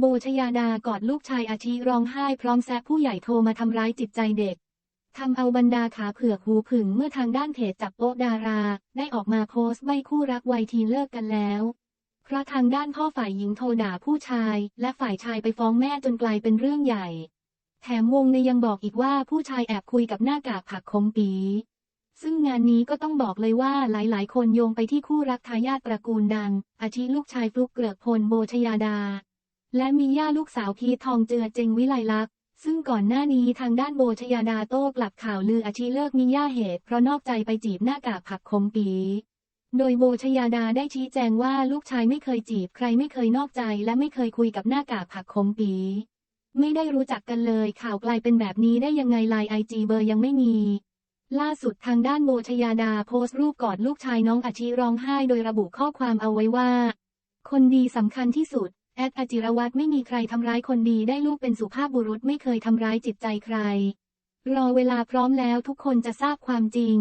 โบชยาดากอดลูกชายอาชีร้องไห้พร้อมแซะผู้ใหญ่โทรมาทำร้ายจิตใจเด็กทำเอาบรรดาขาเผือกหูผึ่งเมื่อทางด้านเพจจับโป๊ดารา ได้ออกมาโพสต์ใบคู่รักวัยทีเลิกกันแล้ว เพราะทางด้านพ่อฝ่ายหญิงโทรด่าผู้ชาย และฝ่ายชายไปฟ้องแม่จนกลายเป็นเรื่องใหญ่ แถมวงในยังบอกอีกว่าผู้ชายแอบคุยกับหน้ากากผักคมปี ซึ่งงานนี้ก็ต้องบอกเลยว่าหลายๆ คนโยงไปที่คู่รักทายาทตระกูลดัง อาทิลูกชายฟลุกเกลือกพลโบชยาดา และมีย่าลูกสาวพีททองเจือเจงวิไลลักษณ์ซึ่งก่อนหน้านี้ทางด้านโบชยาดาโต้กลับข่าวลืออาชีเลิกมีย่าเหตุเพราะนอกใจไปจีบหน้ากากผักคมปี โดยโบชยาดาได้ชี้แจงว่าลูกชายไม่เคยจีบใครไม่เคยนอกใจและไม่เคยคุยกับหน้ากากผักคมปี ไม่ได้รู้จักกันเลยข่าวกลายเป็นแบบนี้ได้ยังไงไลน์ไอจีเบอร์ยังไม่มี ล่าสุดทางด้านโบชยาดาโพสต์รูปกอดลูกชายน้องอาชีร้องไห้โดยระบุข้อความเอาไว้ว่า คนดีสำคัญที่สุด แอดอจิรวัตรไม่มีใครทำร้ายคนดีได้ลูกเป็นสุภาพบุรุษไม่เคยทำร้ายจิตใจใคร รอเวลาพร้อมแล้วทุกคนจะทราบความจริง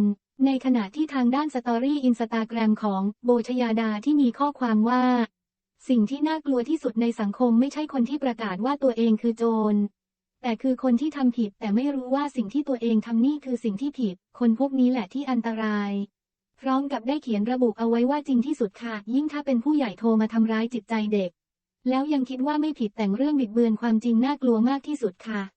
ในขณะที่ทางด้านสตอรี่อินสตาแกรมของโบชยาดาที่มีข้อความว่า สิ่งที่น่ากลัวที่สุดในสังคมไม่ใช่คนที่ประกาศว่าตัวเองคือโจร แต่คือคนที่ทำผิดแต่ไม่รู้ว่าสิ่งที่ตัวเองทำนี่คือสิ่งที่ผิด คนพวกนี้แหละที่อันตรายพร้อมกับได้เขียนระบุเอาไว้ว่าจริงที่สุดค่ะ ยิ่งถ้าเป็นผู้ใหญ่โทรมาทำร้ายจิตใจเด็ก แล้วยังคิดว่าไม่ผิดแต่งเรื่องบิดเบือนความจริงน่ากลัวมากที่สุดค่ะ